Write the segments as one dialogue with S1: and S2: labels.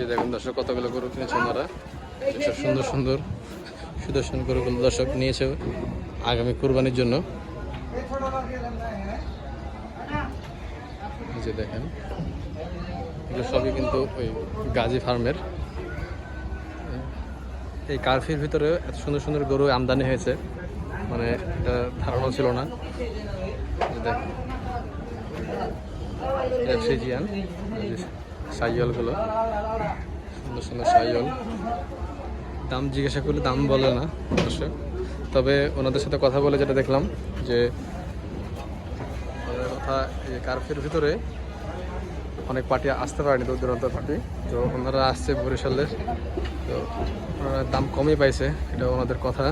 S1: যে দেখুন দর্শক কতগুলো গরু কিনেছে ওনারা এসব সুন্দর সুন্দর সুদর্শন গরুগুলো দর্শক নিয়েছে আগামী কুরবানির জন্য যে দেখেন এগুলো সবই কিন্তু ওই গাজী ফার্মের এই কার্ফির ভিতরে এত সুন্দর সুন্দর গরু আমদানি হয়েছে মানে এটা ধারণা ছিল না দেখেন ফ্রিজিয়ান সাইয়লগুলো। সুন্দর সুন্দর সাইয়ল। দাম জিজ্ঞাসা করলে দাম বলে না অবশ্যই তবে ওনাদের সাথে কথা বলে যেটা দেখলাম যে কথা এই কার্ফের ভিতরে অনেক পার্টি আসতে পারেনি, দূর দূরান্ত পার্টি। তো ওনারা আসছে বরিশালের। তো ওনারা দাম কমই পাইছে, এটা ওনাদের কথা।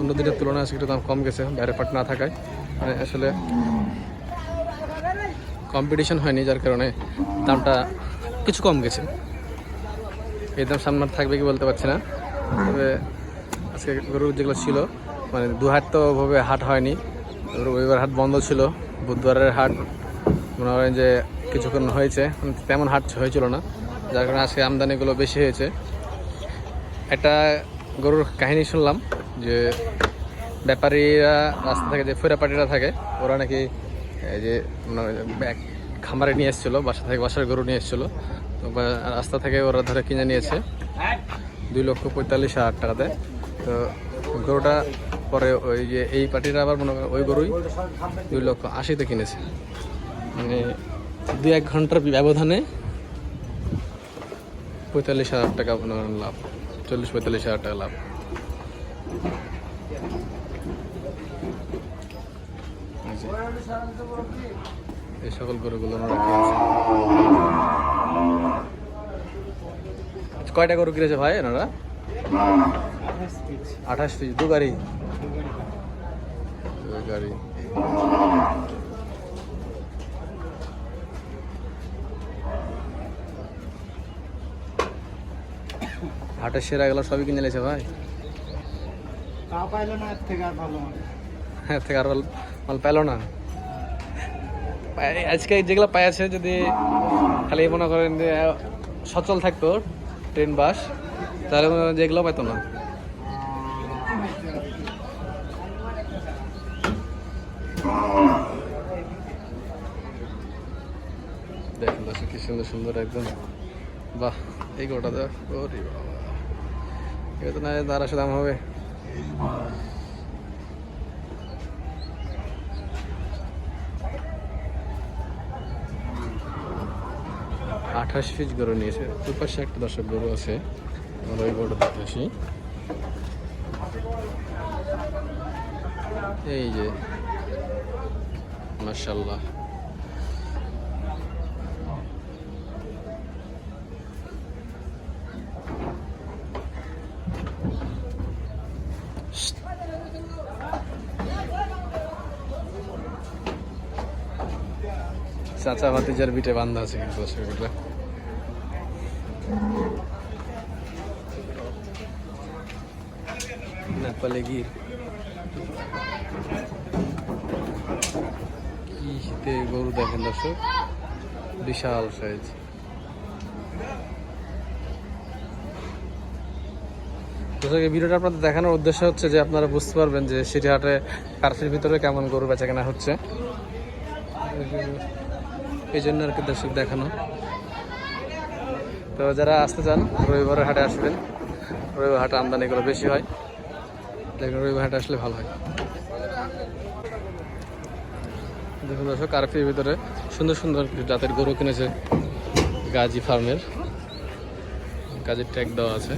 S1: অন্য দিনের তুলনায় আজকে একটু দাম কম গেছে, বাইরে পার্টি না থাকায়। মানে আসলে কম্পিটিশন হয়নি, যার কারণে দামটা কিছু কম গেছে। এই দাম সামনে থাকবে কি বলতে পারছি না। তবে আজকে গরু যেগুলো ছিল মানে দু হাট তো ওভাবে হাট হয়নি রবিবার হাট বন্ধ ছিল, বুধবারের হাট মনে করেন যে কিছুক্ষণ হয়েছে মানে তেমন হাট হয়েছিল না, যার কারণে আজকে আমদানিগুলো বেশি হয়েছে। একটা গরুর কাহিনী শুনলাম যে ব্যাপারীরা রাস্তা থেকে যে ফেরাপাটিরা থাকে, ওরা নাকি এই যে ব্যাগ খামারে নিয়ে এসেছিল, বাসা থেকে বাসার গরু নিয়ে এসেছিল। তো রাস্তা থেকে ওরা ধরে কিনে নিয়েছে। দুই লক্ষ পঁয়তাল্লিশ হাজার টাকাতে তো গরুটা পরে ওই যে এই পার্টিটা আবার মনে ওই গরুই দুই লক্ষ আশিতে কিনেছে। মানে দু এক ঘণ্টার ব্যবধানে পঁয়তাল্লিশ হাজার টাকা লাভ, চল্লিশ পঁয়তাল্লিশ হাজার টাকা লাভ। এই সকল গরুগুলো কয়টা গরু কিনেছে ভাই এনারা? আঠাশ পিস, দু গাড়ি? দু গাড়ি। হাটের সেরা গেল সবই কিনে নিয়েছে ভাই?
S2: তা পাইলো না, এর থেকে আর ভালো
S1: হ্যাঁ থেকে মাল- পেল না। আজকে যেগুলো পাইছে যদি খালি মনে করেন যে সচল থাকতো ট্রেন, বাস, তাহলে মনে করেন যে পাইতো না। দেখুন কি সুন্দর সুন্দর একদম। বাহ, এই গোটা তো না দাঁড়াশো দাম হবে। আঠাশ পিস গরু নিয়েছে। দুই পাশে একটা দর্শক গরু আছে। আমরা ওই গরুটা দেখতে আসি। এই যে মার্শাল্লাহ চাচা ভাতিজার বিটে বান্ধা আছে, কিন্তু এগুলো নেপালে গির কি শীতে গরু দেখেন দর্শক, বিশাল সাইজ দর্শক, এই ভিডিওটা আপনাদের দেখানোর উদ্দেশ্য হচ্ছে যে আপনারা বুঝতে পারবেন যে সিটি হাটে কার্ফির ভিতরে কেমন গরু বেচা কেনা হচ্ছে। এই জন্য আর কি দর্শক দেখানো। তো যারা আসতে চান, রবিবারের হাটে আসবেন। রবিবার হাটে আমদানি করে বেশি হয়। দেখুন, রবিবার হাটে আসলে ভালো হয়। দেখুন দর্শক কার্ফির ভিতরে সুন্দর সুন্দর জাতের গরু কিনেছে গাজী ফার্মের। গাজীর ট্যাগ দেওয়া আছে।